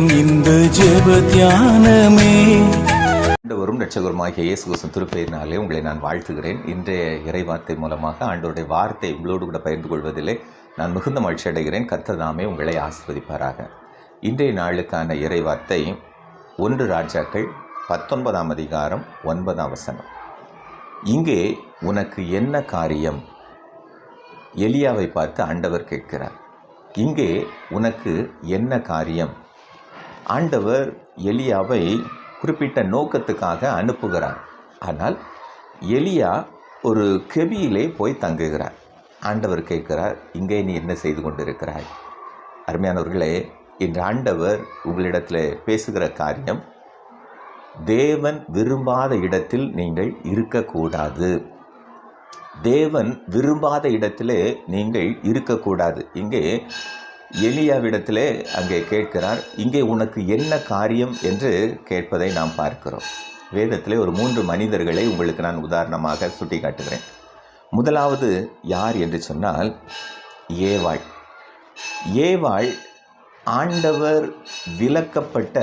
நேரம் இந்த ஜெப தியானமே. ஆண்டவரும் ரட்சகருமாகிய இயேசு கிறிஸ்து திருப்பெயரினாலே உங்களை நான் வாழ்த்துகிறேன். இன்றைய இறைவார்த்தை மூலமாக ஆண்டோருடைய வார்த்தை உங்களோடு கூட பகிர்ந்து கொள்வதிலே நான் மிகுந்த மகிழ்ச்சி அடைகிறேன். கர்த்தர் நாமே உங்களை ஆசிர்வதிப்பாராக. இன்றைய நாளுக்கான இறைவார்த்தை ஒன்று ராஜாக்கள் பத்தொன்பதாம் அதிகாரம் ஒன்பதாம் வசனம். இங்கே உனக்கு என்ன காரியம்? எலியாவை பார்த்து ஆண்டவர் கேட்கிறார். இங்கே உனக்கு என்ன காரியம்? ஆண்டவர் எலியாவை குறிப்பிட்ட நோக்கத்துக்காக அனுப்புகிறார். ஆனால் எலியா ஒரு கெபியிலே போய் தங்குகிறார். ஆண்டவர் கேட்கிறார் இங்கே நீ என்ன செய்து கொண்டிருக்கிறாய்? அருமையானவர்களே இன்று ஆண்டவர் உங்களிடத்தில் பேசுகிற காரியம் தேவன் விரும்பாத இடத்தில் நீங்கள் இருக்கக்கூடாது. தேவன் விரும்பாத இடத்திலே நீங்கள் இருக்கக்கூடாது. இங்கே எலியாவிடத்திலே அங்கே கேட்கிறார் இங்கே உனக்கு என்ன காரியம் என்று கேட்பதை நாம் பார்க்கிறோம். வேதத்திலே ஒரு மூன்று மனிதர்களை உங்களுக்கு நான் உதாரணமாக சுட்டி காட்டுகிறேன் முதலாவது யார் என்று சொன்னால் ஏவாள். ஏவாள் ஆண்டவர் விலக்கப்பட்ட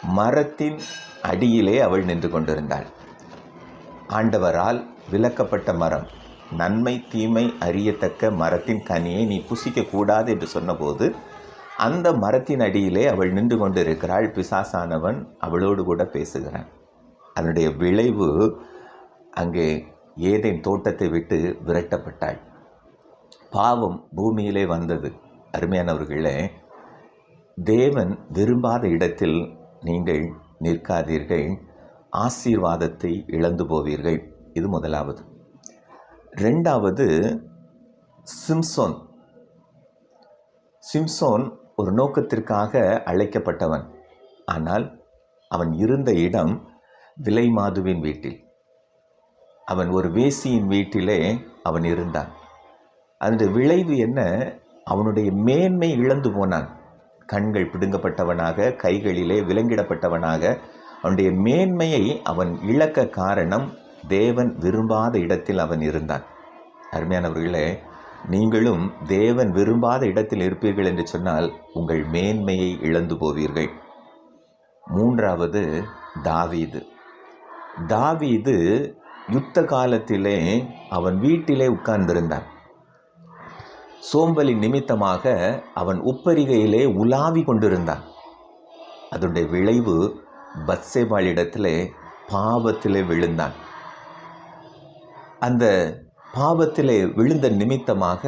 மரத்தின் அடியிலே அவள் நின்று கொண்டிருந்தாள். ஆண்டவரால் விலக்கப்பட்ட மரம். நன்மை தீமை அறியத்தக்க மரத்தின் கனியை நீ புசிக்கக்கூடாது என்று சொன்னபோது அந்த மரத்தின் அடியிலே அவள் நின்று கொண்டிருக்கிறாள். பிசாசானவன் அவளோடு கூட பேசுகிறான். அதனுடைய விளைவு அங்கே ஏதேன் தோட்டத்தை விட்டு விரட்டப்பட்டாள். பாவம் பூமியிலே வந்தது. அருமையானவர்களே தேவன் விரும்பாத இடத்தில் நீங்கள் நிற்காதீர்கள். ஆசீர்வாதத்தை இழந்து போவீர்கள். இது முதலாவது. ரெண்டாவது சிம்சோன். சிம்சோன் ஒரு நோக்கத்திற்காக அழைக்கப்பட்டவன். ஆனால் அவன் இருந்த இடம் விலைமாதுவின் வீட்டில். அவன் ஒரு வேசியின் வீட்டிலே அவன் இருந்தான். அதனுடைய விளைவு என்ன? அவனுடைய மேன்மை இழந்து போனான். கண்கள் பிடுங்கப்பட்டவனாக கைகளிலே விலங்கிடப்பட்டவனாக அவனுடைய மேன்மையை அவன் இழக்க காரணம் தேவன் விரும்பாத இடத்தில் அவன் இருந்தான். அருமையானவர்களே நீங்களும் தேவன் விரும்பாத இடத்தில் இருப்பீர்கள் என்று சொன்னால் உங்கள் மேன்மையை இழந்து போவீர்கள். மூன்றாவது தாவீது. தாவீது யுத்த காலத்திலே அவன் வீட்டிலே உட்கார்ந்திருந்தான். சோம்பலின் நிமித்தமாக அவன் உப்பரிகையிலே உலாவி கொண்டிருந்தான். அதனுடைய விளைவு பத்சேபாளிடத்திலே பாவத்திலே விழுந்தான். அந்த பாவத்திலே விழுந்த நிமித்தமாக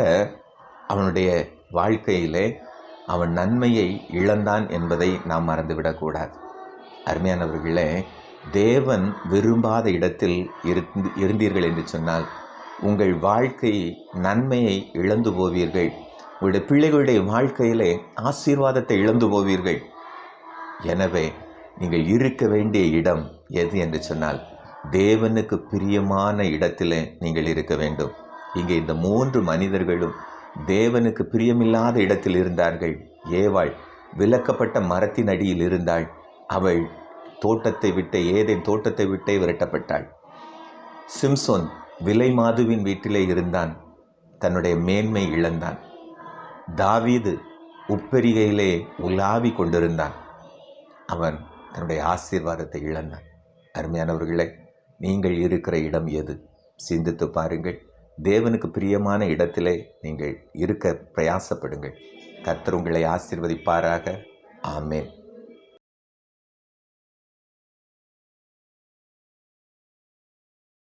அவனுடைய வாழ்க்கையிலே அவன் நன்மையை இழந்தான் என்பதை நாம் மறந்துவிடக்கூடாது. அருமையானவர்களே தேவன் விரும்பாத இடத்தில் இருந்து இருந்தீர்கள் என்று சொன்னால் உங்கள் வாழ்க்கை நன்மையை இழந்து போவீர்கள். உங்களுடைய பிள்ளைகளுடைய வாழ்க்கையிலே ஆசீர்வாதத்தை இழந்து போவீர்கள். எனவே நீங்கள் இருக்க வேண்டிய இடம் எது என்று சொன்னால் தேவனுக்கு பிரியமான இடத்திலே நீங்கள் இருக்க வேண்டும். இங்கே இந்த மூன்று மனிதர்களும் தேவனுக்கு பிரியமில்லாத இடத்தில் இருந்தார்கள். ஏவாள் விலக்கப்பட்ட மரத்தின் அடியில் இருந்தாள். அவள் தோட்டத்தை விட்டே ஏதேன் தோட்டத்தை விட்டே விரட்டப்பட்டாள். சிம்சோன் விலை மாதுவின் வீட்டிலே இருந்தான். தன்னுடைய மேன்மை இழந்தான். தாவீது உப்பெரிகையிலே உலாவி கொண்டிருந்தான். அவன் தன்னுடைய ஆசீர்வாதத்தை இழந்தான். அருமையானவர்களே நீங்கள் இருக்கிற இடம் எது? சிந்தித்து பாருங்கள். தேவனுக்கு பிரியமான இடத்திலே நீங்கள் இருக்க பிரயாசப்படுங்கள். கர்த்தர் உங்களை ஆசீர்வதிப்பாராக. ஆமேன்.